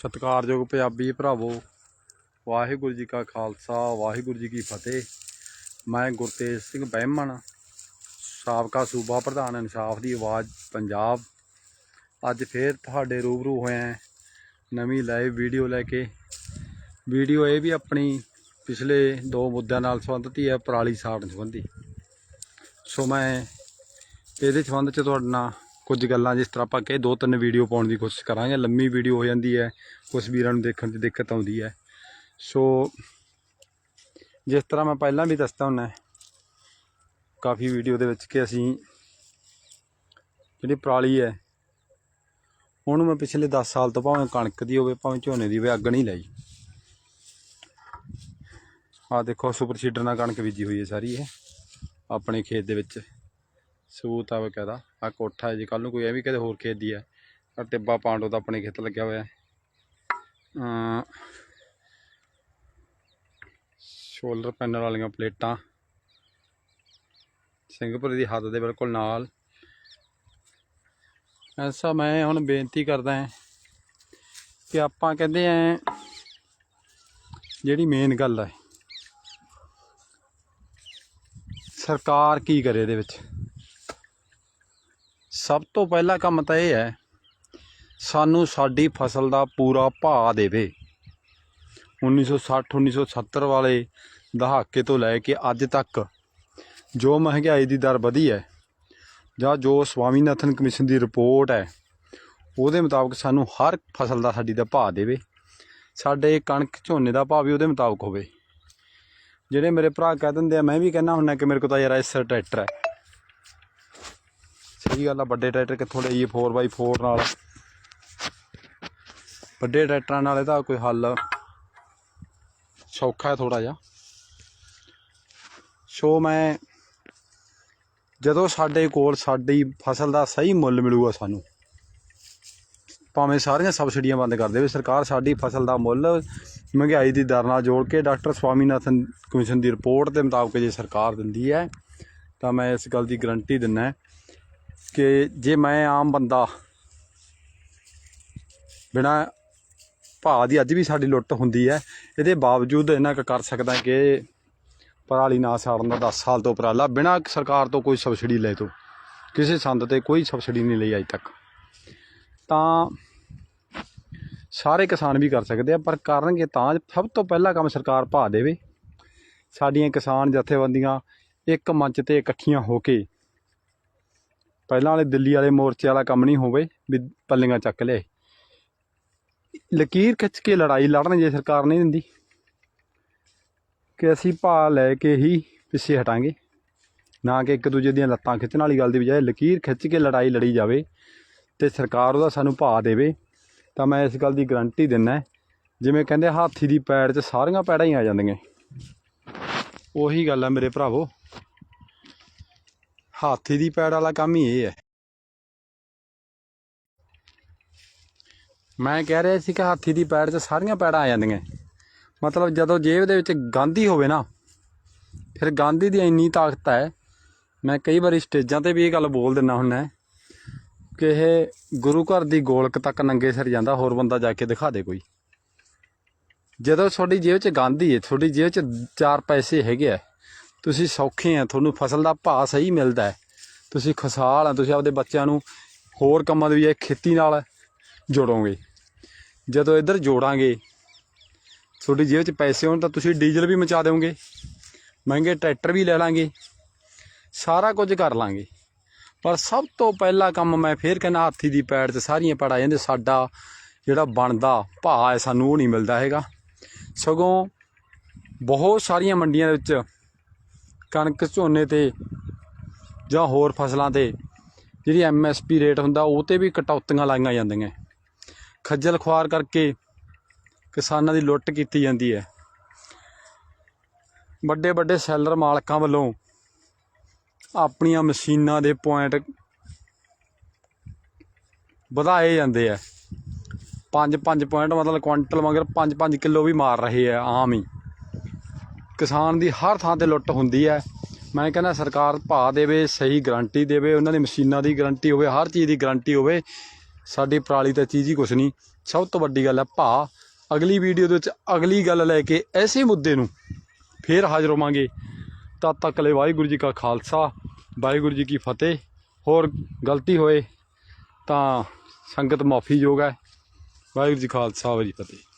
ਸਤਿਕਾਰਯੋਗ ਪੰਜਾਬੀ ਭਰਾਵੋ, ਵਾਹਿਗੁਰੂ ਜੀ ਕਾ ਖਾਲਸਾ, ਵਾਹਿਗੁਰੂ ਜੀ ਕੀ ਫਤਿਹ। ਮੈਂ ਗੁਰਤੇਜ ਸਿੰਘ ਬਹਿਮਣ, ਸਾਬਕਾ ਸੂਬਾ ਪ੍ਰਧਾਨ ਇਨਸਾਫ ਦੀ ਆਵਾਜ਼ ਪੰਜਾਬ। ਅੱਜ ਫੇਰ ਤੁਹਾਡੇ ਰੂਬਰੂ ਹੋਇਆ ਹਾਂ ਨਵੀਂ ਲਾਈਵ ਵੀਡੀਓ ਲੈ ਕੇ। ਵੀਡੀਓ ਇਹ ਵੀ ਆਪਣੀ ਪਿਛਲੇ ਦੋ ਮੁੱਦਿਆਂ ਨਾਲ ਸੰਬੰਧਿਤ ਹੀ ਹੈ, ਪਰਾਲੀ ਸਾੜਨ ਸੰਬੰਧੀ। ਸੋ ਮੈਂ ਇਹਦੇ ਸੰਬੰਧ ਚ ਤੁਹਾਡੇ ਨਾਲ ਕੁਝ ਗੱਲਾਂ ਜਿਸ ਤਰ੍ਹਾਂ ਆਪਾਂ ਕਹੇ ਦੋ ਤਿੰਨ ਵੀਡੀਓ ਪਾਉਣ ਦੀ ਕੋਸ਼ਿਸ਼ ਕਰਾਂਗੇ, ਲੰਮੀ ਵੀਡੀਓ ਹੋ ਜਾਂਦੀ ਹੈ ਕੁਝ ਵੀਰਾਂ ਨੂੰ ਦੇਖਣ 'ਚ ਦਿੱਕਤ ਆਉਂਦੀ ਹੈ। ਸੋ ਜਿਸ ਤਰ੍ਹਾਂ ਮੈਂ ਪਹਿਲਾਂ ਵੀ ਦੱਸਦਾ ਹੁੰਦਾ, ਕਾਫੀ ਵੀਡੀਓ ਦੇ ਵਿੱਚ ਕਿ ਅਸੀਂ ਜਿਹੜੀ ਪਰਾਲੀ ਹੈ, ਉਹਨੂੰ ਮੈਂ ਪਿਛਲੇ 10 ਸਾਲ ਤੋਂ ਭਾਵੇਂ ਕਣਕ ਦੀ ਹੋਵੇ, ਭਾਵੇਂ ਝੋਨੇ ਦੀ ਹੋਵੇ, ਅੱਗ ਨਹੀਂ ਲਾਈ। ਆਹ ਦੇਖੋ, ਸੁਪਰ ਸੀਡਰ ਨਾਲ ਕਣਕ ਬੀਜੀ ਹੋਈ ਹੈ ਸਾਰੀ ਇਹ, ਆਪਣੇ ਖੇਤ ਦੇ ਵਿੱਚ। ਸਬੂਤ ਆ ਬਕਾਇਦਾ ਆ ਕੋਠਾ ਹੈ ਜੀ ਕੱਲ ਨੂੰ ਕੋਈ ਐਵੇਂ ਕਦੇ ਹੋਰ ਖੇਤ ਦੀ ਹੈ। ਆ ਟਿੱਬਾ ਪਾਂਡੋ ਦਾ ਆਪਣੇ ਖੇਤ ਲੱਗਿਆ ਹੋਇਆ ਹੈ। ਸੋਲਰ ਪੈਨਲ ਵਾਲੀਆਂ ਪਲੇਟਾਂ। ਸਿੰਘਪੁਰ ਦੀ ਹੱਦ ਦੇ ਬਿਲਕੁਲ ਨਾਲ। ਐਸਾ ਮੈਂ ਹੁਣ ਬੇਨਤੀ ਕਰਦਾ ਹਾਂ ਕਿ ਆਪਾਂ ਕਹਿੰਦੇ ਆ ਜਿਹੜੀ ਮੇਨ ਗੱਲ ਹੈ, ਸਰਕਾਰ ਕੀ ਕਰੇ ਇਹਦੇ ਵਿੱਚ? ਸਭ ਤੋਂ ਪਹਿਲਾ ਕੰਮ ਤਾਂ ਇਹ ਹੈ, ਸਾਨੂੰ ਸਾਡੀ ਫਸਲ ਦਾ ਪੂਰਾ ਭਾਅ ਦੇਵੇ। 1960 1970 ਵਾਲੇ ਦਹਾਕੇ ਤੋਂ ਲੈ ਕੇ ਅੱਜ ਤੱਕ ਜੋ ਮਹਿੰਗਾਈ ਦੀ ਦਰ ਵਧੀ ਹੈ, ਜਾਂ ਜੋ ਸਵਾਮੀਨਾਥਨ ਕਮਿਸ਼ਨ ਦੀ ਰਿਪੋਰਟ ਹੈ, ਉਹਦੇ ਮੁਤਾਬਕ ਸਾਨੂੰ ਹਰ ਫਸਲ ਦਾ ਸਾਡੀ ਦਾ ਭਾਅ ਦੇਵੇ। ਸਾਡੇ ਕਣਕ ਝੋਨੇ ਦਾ ਭਾਅ ਵੀ ਉਹਦੇ ਮੁਤਾਬਕ ਹੋਵੇ। ਜਿਹੜੇ ਮੇਰੇ ਭਰਾ ਕਹਿ ਦਿੰਦੇ ਆ, ਮੈਂ ਵੀ ਕਹਿੰਦਾ ਹੁੰਦਾ ਕਿ ਮੇਰੇ ਕੋਲ ਤਾਂ ਯਾਰ ਇਸ ਟਰੈਕਟਰ ਹੈ। ਸਹੀ ਗੱਲ ਆ, ਵੱਡੇ ਟਰੈਕਟਰ ਕਿੱਥੋਂ ਲਈਏ 4x4 ਨਾਲ? ਵੱਡੇ ਟਰੈਕਟਰਾਂ ਨਾਲ ਇਹਦਾ ਕੋਈ ਹੱਲ ਸੌਖਾ ਹੈ ਥੋੜਾ ਜਿਹਾ। ਸੋ ਮੈਂ ਜਦੋਂ ਸਾਡੇ ਕੋਲ ਸਾਡੀ ਫਸਲ ਦਾ ਸਹੀ ਮੁੱਲ ਮਿਲੂਗਾ ਸਾਨੂੰ, ਭਾਵੇਂ ਸਾਰੀਆਂ ਸਬਸਿਡੀਆਂ ਬੰਦ ਕਰ ਦੇਵੇ, ਸਰਕਾਰ ਸਾਡੀ ਫਸਲ ਦਾ ਮੁੱਲ ਮਹਿੰਗਾਈ ਦੀ ਦਰ ਨਾਲ ਜੋੜ ਕੇ ਡਾਕਟਰ ਸਵਾਮੀਨਾਥਨ ਕਮਿਸ਼ਨ ਦੀ ਰਿਪੋਰਟ ਦੇ ਮੁਤਾਬਕ ਜੇ ਸਰਕਾਰ ਦਿੰਦੀ ਹੈ, ਤਾਂ ਮੈਂ ਇਸ ਗੱਲ ਦੀ ਗਰੰਟੀ ਦਿੰਦਾ ਕਿ ਜੇ ਮੈਂ ਆਮ ਬੰਦਾ ਬਿਨਾ ਭਾਅ ਦੀ ਅੱਜ ਵੀ ਸਾਡੀ ਲੁੱਟ ਹੁੰਦੀ ਹੈ, ਇਹਦੇ ਬਾਵਜੂਦ ਇਹਨਾਂ ਕੁ ਕਰ ਸਕਦਾ ਕਿ ਪਰਾਲੀ ਨਾ ਸਾੜਨ ਦਾ 10 ਸਾਲ ਤੋਂ ਉਪਰਾਲਾ, ਬਿਨਾ ਸਰਕਾਰ ਤੋਂ ਕੋਈ ਸਬਸਿਡੀ ਲੈ ਤੋਂ, ਕਿਸੇ ਸੰਦ ਤੇ ਕੋਈ ਸਬਸਿਡੀ ਨਹੀਂ ਲਈ ਅਜੇ ਤੱਕ। ਤਾਂ ਸਾਰੇ ਕਿਸਾਨ ਵੀ ਕਰ ਸਕਦੇ ਆ, ਪਰ ਕਰਨਗੇ ਤਾਂ ਸਭ ਤੋਂ ਪਹਿਲਾ ਕੰਮ ਸਰਕਾਰ ਭਾਅ ਦੇਵੇ। ਸਾਡੀਆਂ ਕਿਸਾਨ ਜਥੇਬੰਦੀਆਂ ਇੱਕ ਮੰਚ ਤੇ ਇਕੱਠੀਆਂ ਹੋ ਕੇ ਪਹਿਲਾਂ ਵਾਲੇ ਦਿੱਲੀ ਵਾਲੇ ਮੋਰਚੇ ਵਾਲਾ ਕੰਮ ਨਹੀਂ ਹੋਵੇ, ਵੀ ਪੱਲੀਆਂ ਚੱਕ ਲਿਆਏ ਲਕੀਰ ਖਿੱਚ ਕੇ ਲੜਾਈ ਲੜਨ ਜੇ ਸਰਕਾਰ ਨਹੀਂ ਦਿੰਦੀ, ਕਿ ਅਸੀਂ ਭਾਅ ਲੈ ਕੇ ਹੀ ਪਿੱਛੇ ਹਟਾਂਗੇ, ਨਾ ਕਿ ਇੱਕ ਦੂਜੇ ਦੀਆਂ ਲੱਤਾਂ ਖਿੱਚਣ ਵਾਲੀ ਗੱਲ ਦੀ ਬਜਾਏ ਲਕੀਰ ਖਿੱਚ ਕੇ ਲੜਾਈ ਲੜੀ ਜਾਵੇ ਤੇ ਸਰਕਾਰ ਉਹਦਾ ਸਾਨੂੰ ਭਾਅ ਦੇਵੇ। ਤਾਂ ਮੈਂ ਇਸ ਗੱਲ ਦੀ ਗਰੰਟੀ ਦਿੰਦਾ, ਜਿਵੇਂ ਕਹਿੰਦੇ ਹਾਥੀ ਦੀ ਪੈੜ 'ਚ ਸਾਰੀਆਂ ਪੈੜਾਂ ਹੀ ਆ ਜਾਂਦੀਆਂ। ਉਹੀ ਗੱਲ ਆ ਮੇਰੇ ਭਰਾਵੋ। ਹਾਥੀ ਦੀ ਪੈੜ ਵਾਲਾ ਕੰਮ ਹੀ ਇਹ ਹੈ। ਮੈਂ ਕਹਿ ਰਿਹਾ ਸੀ ਕਿ ਹਾਥੀ ਦੀ ਪੈੜ 'ਚ ਸਾਰੀਆਂ ਪੈੜਾਂ ਆ ਜਾਂਦੀਆਂ। ਮਤਲਬ ਜਦੋਂ ਜੇਬ ਦੇ ਵਿੱਚ ਗਾਂਧੀ ਹੋਵੇ ਨਾ, ਫਿਰ ਗਾਂਧੀ ਦੀ ਇੰਨੀ ਤਾਕਤ ਹੈ, ਮੈਂ ਕਈ ਵਾਰੀ ਸਟੇਜਾਂ ਤੇ ਵੀ ਇਹ ਗੱਲ ਬੋਲ ਦਿੰਦਾ ਹੁੰਦਾ ਕਿ ਇਹ ਗੁਰੂ ਘਰ ਦੀ ਗੋਲਕ ਤੱਕ ਨੰਗੇ ਸਿਰ ਜਾਂਦਾ, ਹੋਰ ਬੰਦਾ ਜਾ ਕੇ ਦਿਖਾ ਦੇ ਕੋਈ। ਜਦੋਂ ਤੁਹਾਡੀ ਜੇਬ 'ਚ ਗਾਂਧੀ ਹੈ, ਤੁਹਾਡੀ ਜੇਬ 'ਚ ਚਾਰ ਪੈਸੇ ਹੈਗੇ ਆ ਤੁਸੀਂ ਸੌਖੇ ਆ, ਤੁਹਾਨੂੰ ਫਸਲ ਦਾ ਭਾਅ ਸਹੀ ਮਿਲਦਾ ਹੈ। ਤੁਸੀਂ ਖੁਸ਼ਹਾਲ ਆ, ਤੁਸੀਂ ਆਪਦੇ ਬੱਚਿਆਂ ਨੂੰ ਹੋਰ ਕੰਮਾਂ ਦੇ ਵੀ ਇਹ ਖੇਤੀ ਨਾਲ ਜੋੜੋਗੇ। ਜਦੋਂ ਇੱਧਰ ਜੋੜਾਂਗੇ, ਤੁਹਾਡੀ ਜੇਬ 'ਚ ਪੈਸੇ ਹੋਣ ਤਾਂ ਤੁਸੀਂ ਡੀਜ਼ਲ ਵੀ ਮਚਾ ਦਿਓਗੇ, ਮਹਿੰਗੇ ਟਰੈਕਟਰ ਵੀ ਲੈ ਲਾਂਗੇ, ਸਾਰਾ ਕੁਝ ਕਰ ਲਾਂਗੇ। ਪਰ ਸਭ ਤੋਂ ਪਹਿਲਾ ਕੰਮ ਮੈਂ ਫੇਰ ਕਹਿੰਦਾ ਹਾਥੀ ਦੀ ਪੈੜ 'ਚ ਸਾਰੀਆਂ ਪੜਾ ਜਾਂਦੇ ਸਾਡਾ ਜਿਹੜਾ ਬਣਦਾ ਭਾਅ ਹੈ, ਸਾਨੂੰ ਉਹ ਨਹੀਂ ਮਿਲਦਾ ਹੈਗਾ। ਸਗੋਂ ਬਹੁਤ ਸਾਰੀਆਂ ਮੰਡੀਆਂ ਦੇ ਵਿੱਚ ਕਣਕ ਝੋਨੇ ਤੇ ਜਾਂ ਹੋਰ ਫਸਲਾਂ ਤੇ ਜਿਹੜੀ ਐਮਐਸਪੀ ਰੇਟ ਹੁੰਦਾ, ਉਹ ਤੇ ਵੀ ਕਟੌਤੀਆਂ ਲਾਈਆਂ ਜਾਂਦੀਆਂ। ਖੱਜਲ ਖੁਆਰ ਕਰਕੇ ਕਿਸਾਨਾਂ ਦੀ ਲੁੱਟ ਕੀਤੀ ਜਾਂਦੀ ਹੈ। ਵੱਡੇ ਵੱਡੇ ਸੈਲਰ ਮਾਲਕਾਂ ਵੱਲੋਂ ਆਪਣੀਆਂ ਮਸ਼ੀਨਾਂ ਦੇ ਪੁਆਇੰਟ ਵਧਾਏ ਜਾਂਦੇ ਆ। 5-5 ਪੁਆਇੰਟ ਮਤਲਬ ਕੁਇੰਟਲ ਮਗਰ 5-5 ਕਿਲੋ ਵੀ ਮਾਰ ਰਹੇ ਆ ਆਮ ਹੀ। ਕਿਸਾਨ ਦੀ ਹਰ ਥਾਂ ਤੇ ਲੁੱਟ ਹੁੰਦੀ ਹੈ। ਮੈਂ ਕਹਿੰਦਾ ਸਰਕਾਰ ਭਾਅ ਦੇਵੇ, ਸਹੀ ਗਾਰੰਟੀ ਦੇਵੇ, ਉਹਨਾਂ ਦੀ ਮਸ਼ੀਨਾਂ ਦੀ ਗਾਰੰਟੀ ਹੋਵੇ, ਹਰ ਚੀਜ਼ ਦੀ ਗਾਰੰਟੀ ਹੋਵੇ, ਸਾਡੀ ਪਰਾਲੀ ਤਾਂ ਚੀਜ਼ ਹੀ ਕੁਛ ਨਹੀਂ। ਸਭ ਤੋਂ ਵੱਡੀ ਗੱਲ ਹੈ ਭਾਅ ਅਗਲੀ ਵੀਡੀਓ ਦੇ ਵਿੱਚ ਅਗਲੀ ਗੱਲ ਲੈ ਕੇ ਐਸੇ ਮੁੱਦੇ ਨੂੰ ਫੇਰ ਹਾਜ਼ਰ ਹੋਵਾਂਗੇ। ਤਦ ਤੱਕ ਲਈ ਵਾਹਿਗੁਰੂ ਜੀ ਕਾ ਖਾਲਸਾ, ਵਾਹਿਗੁਰੂ ਜੀ ਕੀ ਫਤਿਹ। ਹੋਰ ਗਲਤੀ ਹੋਏ ਤਾਂ ਸੰਗਤ ਮਾਫੀ ਯੋਗ ਹੈ। ਵਾਹਿਗੁਰੂ ਜੀ ਖਾਲਸਾ, ਵਾਹਿਗੁਰੂ ਜੀ ਫਤਿਹ।